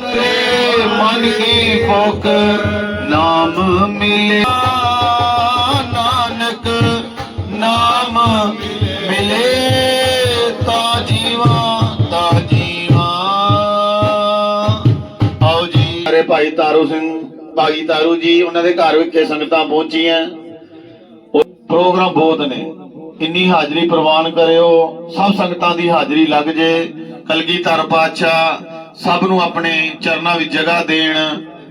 ਮਨ ਕੀ ਭੁਖ ਨਾਮ ਮਿਲਿਆ। ਨਾਨਕ ਨਾਮ ਮਿਲੇ ਤਾ ਜੀਵਾ ਤਾ ਜੀਵਾ। ਆਓ ਜੀ। ਅਰੇ ਭਾਈ ਤਾਰੂ ਸਿੰਘ, ਭਾਈ ਤਾਰੂ ਜੀ, ਉਹਨਾਂ ਦੇ ਘਰ ਵਿਖੇ ਸੰਗਤਾਂ ਪਹੁੰਚੀਆਂ। ਪ੍ਰੋਗਰਾਮ ਬਹੁਤ ਨੇ। ਇੰਨੀ ਹਾਜ਼ਰੀ ਪ੍ਰਵਾਨ ਕਰਿਓ, ਸਭ ਸੰਗਤਾਂ ਦੀ ਹਾਜ਼ਰੀ ਲੱਗ ਜੇ। ਕਲਗੀਧਰ ਪਾਤਸ਼ਾਹ ਸਭ ਨੂੰ ਆਪਣੇ ਚਰਨਾਂ ਵਿੱਚ ਜਗ੍ਹਾ ਦੇਣ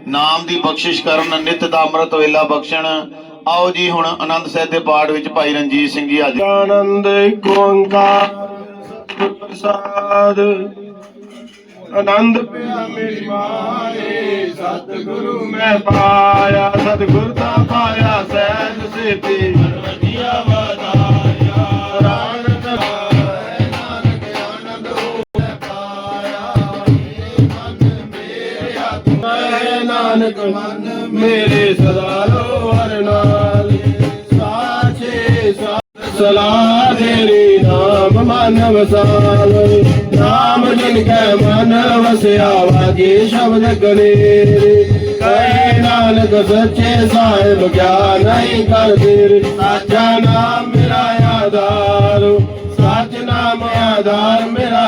ਨਾਮ ਦੀ ਬਖਸ਼ਿਸ਼ ਕਰਨ ਨਿਤ ਦਾ ਅੰਮ੍ਰਿਤ ਵੇਲਾ ਬਖਸ਼ਣ। ਆਓ ਜੀ ਹੁਣ ਆਨੰਦ ਸਾਹਿਬ ਦੇ ਪਾਠ ਵਿੱਚ ਭਾਈ ਰਣਜੀਤ ਸਿੰਘ ਜੀ ਹਾਜ਼ਰ। ਆਨੰਦ ਏਕ ਓੰਕਾਰ ਸਤਿਗੁਰ ਪ੍ਰਸਾਦ। ਆਨੰਦ ਪਿਆ ਮੇਰੀ ਮਾਏ ਸਤਿਗੁਰੂ ਮੈਂ ਪਾਇਆ ਸਤਿਗੁਰ ਦਾ ਪਾਇਆ ਸਹਿਜ ਸੇਤੀ। ਵਧੀਆ ਵਧਾਇਆ ਮੈਂ ਨਾਨਕ ਮਨ ਮੇਰੇ ਸਦਾ ਲੋ ਹਰ ਨਾਲ ਸਾਚੇ ਸਤ ਸਲਾਹ ਤੇਰੀ ਨਾਮ ਮਨ ਵਸਾਲ ਨਾਮ ਜਿਨ ਕੈ ਮਨ ਵਸਿਆ ਵਾਗੇ ਸ਼ਬਦ ਕਨੇਰੇ ਕਹੇ ਨਾਨਕ ਸੱਚੇ ਸਾਹਿਬ ਕਿਆ ਨਹੀਂ ਕਰਦੇ ਸਾਚਾ ਨਾਮ ਮੇਰਾ ਆਧਾਰ ਸੱਚ ਨਾਮ ਆਧਾਰ ਮੇਰਾ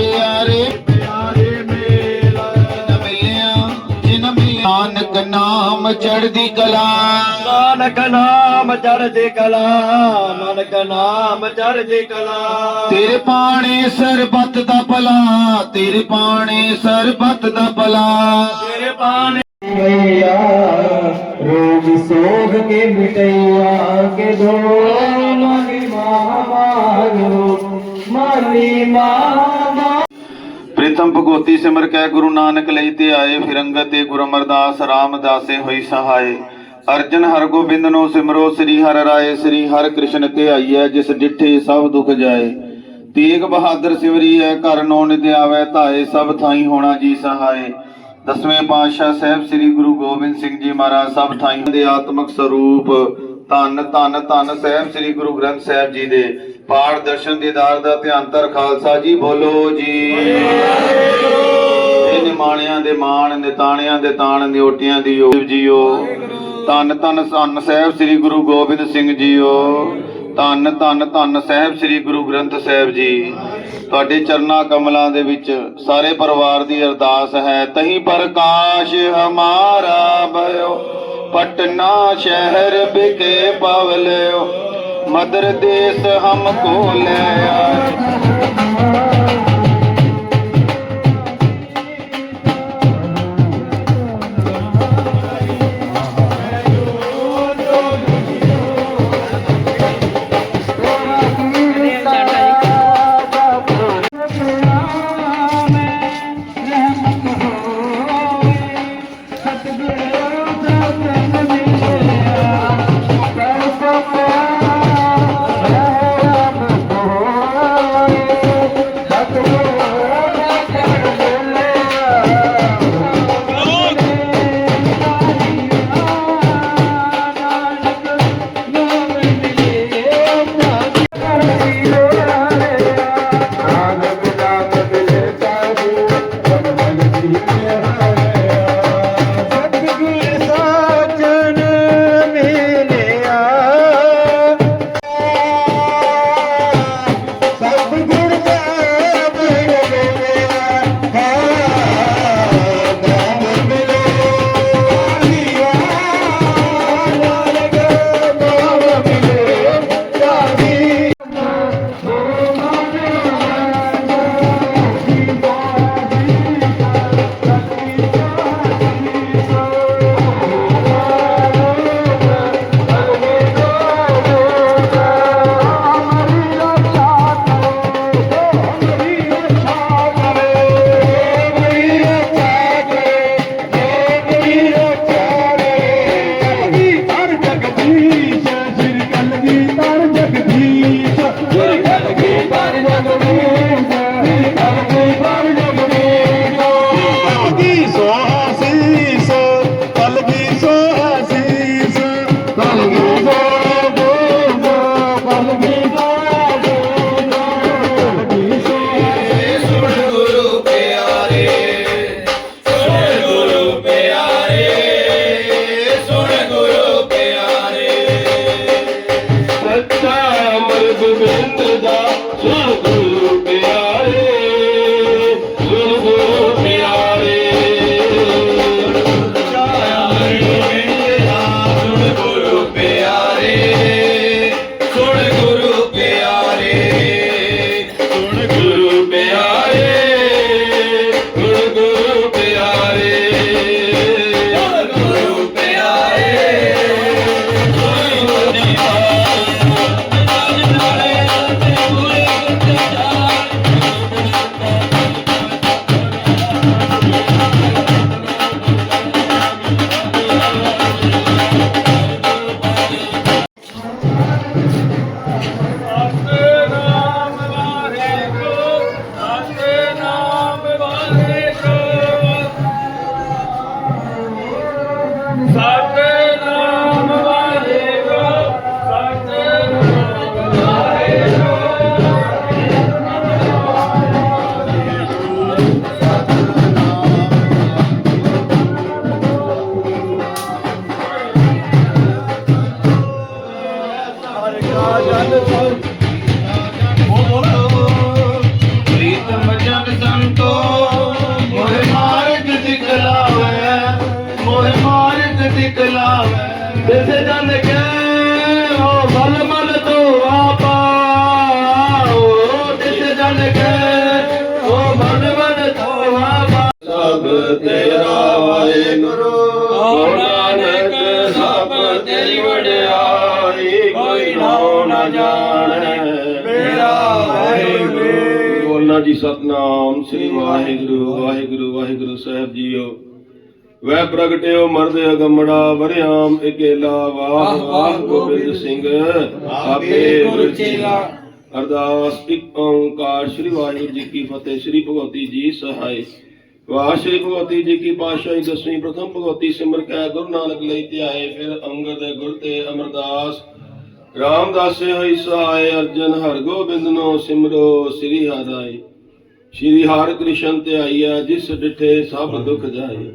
ਚੜਦੀ ਕਲਾ। ਨਾਨਕ ਨਾਮ ਚੜਦੀ ਕਲਾ ਨਾਨਕ ਨਾਮ ਚੜਦੀ ਕਲਾ। ਤੇਰੇ ਪਾਣੇ ਸਰਬਤ ਦਾ ਭਲਾ ਤੇਰੇ ਪਾਣੇ ਸਰਬਤ ਦਾ ਭਲਾ। ਤੇਰੇ ਪਾਣੇ ਮਈਆ ਰੋਗ ਸੋਗ ਕੇ ਮਿਟਈਆ ਕੇ ਦੋ। ਲਾਗੀ ਮਾਂ ਮਾਰੋ ਮਾਲੀ ਮਾਂ ਪ੍ਰੀਤਮ ਭਗਵਤੀ ਸਿਮਰ ਕੈ ਗੁਰੂ ਨਾਨਕ ਲਈ ਤੇ ਆਏ ਫਿਰੰਗਤ ਤੇ ਗੁਰੂ ਅਮਰਦਾਸ ਰਾਮਦਾਸੇ ਹੋਈ ਸਹਾਏ। ਅਰਜਨ ਹਰ ਗੋਬਿੰਦ ਨੂੰ ਸਿਮਰੋ, ਸ੍ਰੀ ਹਰਿ ਰਾਏ, ਸ੍ਰੀ ਹਰਿ ਕ੍ਰਿਸ਼ਨ ਤੇ ਆਈਐ ਜਿਸ ਡਿਠੇ ਸਭ ਦੁਖ ਜਾਏ। ਤੇਗ ਬਹਾਦਰ ਸਿਵਰੀ ਘਰ ਨੋ ਨਿਤ ਆਵੈ, ਧਾਏ ਸਭ ਥਾਈ ਹੋਣਾ ਜੀ ਸਹਾਏ। ਦਸਵੇਂ ਪਾਤਸ਼ਾਹ ਸਾਹਿਬ ਸ੍ਰੀ ਗੁਰੂ ਗੋਬਿੰਦ ਸਿੰਘ ਜੀ ਮਹਾਰਾਜ ਸਭ ਥਾਈ ਦੇ ਆਤਮਿਕ ਸਰੂਪ ਧੰਨ ਧੰਨ ਧੰਨ ਸਾਹਿਬ, ਸ੍ਰੀ ਗੁਰੂ ਗ੍ਰੰਥ ਸਾਹਿਬ ਜੀ ਦੇ ਪਾਠ ਦਰਸ਼ਨ ਦੀਦਾਰ ਦਾ ਧਿਆਨ ਧਰ ਖਾਲਸਾ ਜੀ, ਬੋਲੋ ਜੀ। ਇਹ ਨਿਮਾਣਿਆਂ ਦੇ ਮਾਣ, ਨਿਤਾਣਿਆਂ ਦੇ ਤਾਣ ਨਿਓਟੀਆਂ ਦੀ ਓ। ਜੀਓ। ਧੰਨ ਧੰਨ ਧੰਨ ਸਾਹਿਬ, ਸ੍ਰੀ ਗੁਰੂ ਗੋਬਿੰਦ ਸਿੰਘ ਜੀਓ। ਧੰਨ ਧੰਨ ਧੰਨ ਸਾਹਿਬ, ਸ੍ਰੀ ਗੁਰੂ ਗ੍ਰੰਥ ਸਾਹਿਬ ਜੀ। ਤੁਹਾਡੇ ਚਰਨਾ ਕਮਲਾਂ ਦੇ ਵਿੱਚ ਸਾਰੇ ਪਰਿਵਾਰ ਦੀ ਅਰਦਾਸ ਹੈ। ਤਹੀਂ ਪ੍ਰਕਾਸ਼ ਹਮਾਰਾ ਭਇਓ। ਪਟਨਾ ਸ਼ਹਿਰ ਬਿਕੇ ਪਵਲਿਓ। ਮਦਰ ਦੇਸ ਹਮਕੋ ਲੈ ਆਏ வேண்டும் ਤੇਰਾ ਵਾਹਿਗੁਰੂ। ਓ ਨਾਨਕ ਸਭ ਤੇਰੀ ਵਡਿਆਈ। ਕੋਈ ਨਾਉ ਨਾ ਜਾਣੈ। ਮੇਰਾ ਵਾਹਿਗੁਰੂ ਬੋਲਣਾ ਜੀ ਸਤਨਾਮ ਸ੍ਰੀ ਵਾਹਿਗੁਰੂ ਵਾਹਿਗੁਰੂ ਵਾਹਿਗੁਰੂ ਸਾਹਿਬ ਜੀਓ। ਵੈ ਪ੍ਰਗਟਿਓ ਮਰਦ ਅਗੰਮੜਾ ਵਰਿਆਮ ਇਕੇਲਾ ਵਾਹ ਵਾਹ ਗੋਬਿੰਦ ਸਿੰਘ। ਆਪੇ ਗੁਰ ਚੇਲਾ। ਅਰਦਾਸ ਇੱਕ ਓੰਕਾਰ ਸ੍ਰੀ ਵਾਹਿਗੁਰੂ ਜੀ ਕੀ ਫਤਿਹ ਸ੍ਰੀ ਭਗਵਤੀ ਜੀ ਸਹਾਇ ਵਾਹ ਸ੍ਰੀ ਭਗਵਤੀ ਜੀ ਕੀ ਪਾਤਸ਼ਾਹੀ ਦਸਵੀਂ ਪ੍ਰਥਮ ਭਗਵਤੀ ਸਿਮਰ ਕੈ ਗੁਰੂ ਨਾਨਕ ਲਈ ਧਿਆਏ ਫਿਰ ਅੰਗਦ ਗੁਰ ਤੇ ਅਮਰਦਾਸ। ਰਾਮਦਾਸੇ ਹੋਈ ਸਹਾਇ ਅਰਜਨ ਹਰ ਗੋਬਿੰਦ ਨੋ ਸਿਮਰੋ ਸ੍ਰੀ ਹਰਿ। ਸ਼੍ਰੀ ਹਰਿ ਕ੍ਰਿਸ਼ਨ ਤੇ ਆਈਐ, ਜਿਸ ਡਿਠੇ ਸਭ ਦੁਖ ਜਾਏ।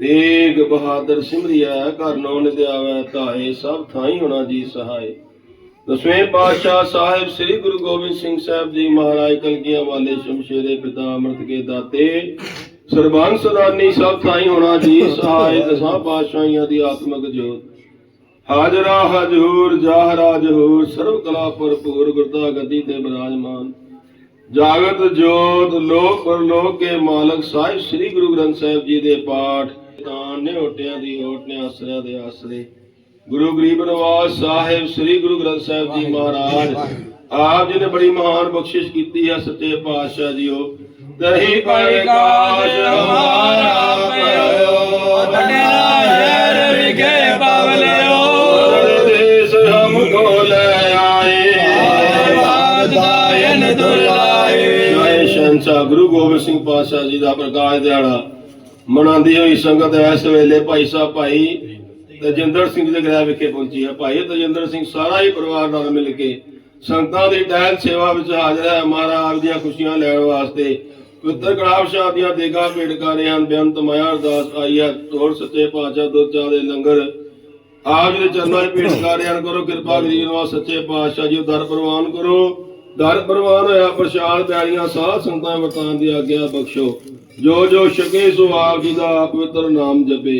ਤੇਗ ਬਹਾਦਰ ਸਿਮਰਿਆ ਘਰ ਨੋ ਨਿਧਿਆਵੈ ਧਾਏ, ਸਭ ਥਾਈ ਹੋਣਾ ਜੀ ਸਹਾਏ ਦਸਵੇਂ ਪਾਤਸ਼ਾਹ ਸਾਹਿਬ, ਸ੍ਰੀ ਗੁਰੂ ਗੋਬਿੰਦ ਸਿੰਘ ਸਾਹਿਬ ਜੀ ਮਹਾਰਾਜ ਕਲਗੀਆਂ ਵਾਲੇ ਸ਼ਮਸ਼ੇਰੇ ਪਿਤਾ ਅੰਮ੍ਰਿਤ ਕੇ ਦਾਤੇ। ਸਰਬੰਸ ਸਦਾਨੀ, ਸਭ ਥਾਈ ਹੋਣਾ ਜੀ, ਸਹਾਇ ਦਸਾਂ ਪਾਤਸ਼ਾਹੀਆਂ ਦੀ ਆਤਮਿਕ ਜੋਤ। ਹਾਜ਼ਰਾ ਹਜੂਰ ਜਾਹਰਾ ਜਹੂਰ ਸਰਬ ਕਲਾ ਭਰਪੂਰ ਗੁਰਤਾ ਗੱਦੀ ਤੇ ਬਿਰਾਜਮਾਨ। ਜਾਗਤ ਜੋਤ, ਲੋਕ ਪਰਲੋਕ ਕੇ ਮਾਲਕ, ਸਾਹਿਬ ਸ੍ਰੀ ਗੁਰੂ ਗ੍ਰੰਥ ਸਾਹਿਬ ਜੀ ਦੇ ਪਾਠ ਤਾਂ ਨਿਹੋਟਿਆਂ ਦੀ ਹੋਟ ਨੇ ਆਸਰਿਆਂ ਦੇ ਆਸਰੇ। ਗੁਰੂ ਗਰੀਬ ਨਿਵਾਸ ਸਾਹਿਬ ਸ੍ਰੀ ਗੁਰੂ ਗ੍ਰੰਥ ਸਾਹਿਬ ਜੀ ਮਹਾਰਾਜ, ਆਪ ਜੀ ਨੇ ਬੜੀ ਮਹਾਨ ਬਖਸ਼ਿਸ਼ ਕੀਤੀ ਹੈ, ਸੱਚੇ ਪਾਤਸ਼ਾਹ ਜੀਓ। ਦਹੀ ਪਏ ਕਾਜ ਹਮਾਰਾ ਪਇਓ ਸ਼ਹਿਰ ਵਿਖੇ ਬਵਲਿਓ ਦੇਸ ਹਮ ਕੋ ਲੈ ਆਏ। ਵਾਗਦਾਇਨ ਦੁਲਾਏ ਜੈ ਸ਼ਹਿਨशाह ਗੁਰੂ ਗੋਬਿੰਦ ਸਿੰਘ ਪਾਤਸ਼ਾਹ ਜੀ ਦਾ ਪ੍ਰਕਾਸ਼ ਦਿਹਾੜਾ ਮਨਾਉਂਦੀ ਹੋਈ ਸੰਗਤ ਇਸ ਵੇਲੇ ਭਾਈ ਸਾਹਿਬ ਭਾਈ ਤਜਿੰਦਰ ਸਿੰਘ ਦੇ ਗ੍ਰਹਿ ਵਿਖੇ ਪਹੁੰਚੀ ਹੈ। ਭਾਈ ਤਜਿੰਦਰ ਸਿੰਘ ਸਾਰਾ ਹੀ ਪਰਿਵਾਰ ਨਾਲ ਮਿਲ ਕੇ ਸੰਗਤਾਂ ਦੀ ਟਹਿਲ ਸੇਵਾ ਵਿੱਚ ਹਾਜ਼ਰ ਹੈ। ਮਹਾਰਾਜ ਦੀਆਂ ਖੁਸ਼ੀਆਂ ਲੈਣ ਵਾਸਤੇ ਪਵਿੱਤਰ ਕੜਾਵ ਸ਼ਾਹ ਦੇਗਾ ਭੇਟ ਹਨ ਬੇਅੰਤ ਮਾਇਆ ਅਰਦਾਸ ਆਈ ਹੈ। ਸੱਚੇ ਪਾਤਸ਼ਾਹ ਦੁੱਧ ਚਾਹ ਲੰਗਰ। ਆਪ ਦੇ ਚਰਨਾਂ 'ਚ ਭੇਟ ਕਰ ਕਰੋ ਕਿਰਪਾ ਗਰੀਬ ਨਿਵਾਸ ਸੱਚੇ ਪਾਤਸ਼ਾਹ ਜੀ, ਦਰ ਪ੍ਰਵਾਨ ਕਰੋ। ਦਰ ਪ੍ਰਵਾਨ ਹੋਇਆ, ਪ੍ਰਸ਼ਾਦ ਪਿਆਰੀਆਂ ਸਾਧ ਸੰਗਤਾਂ ਵਰਤਾਨ ਦੀ ਆਗਿਆ ਬਖਸ਼ੋ। ਜੋ ਜੋ ਛਕੇ, ਸੋ ਆਪ ਜੀ ਦਾ ਪਵਿੱਤਰ ਨਾਮ ਜਪੇ।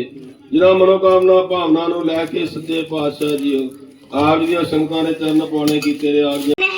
ਜਿਨ੍ਹਾਂ ਮਨੋਕਾਮਨਾ, ਭਾਵਨਾ ਨੂੰ ਲੈ ਕੇ ਸੱਚੇ ਪਾਤਸ਼ਾਹ ਜੀ ਆਪ ਜੀ ਦੀਆਂ ਸੰਗਤਾਂ ਨੇ ਚਰਨ ਪਾਉਣੇ ਕੀਤੇ ਨੇ ਆਗਿਆ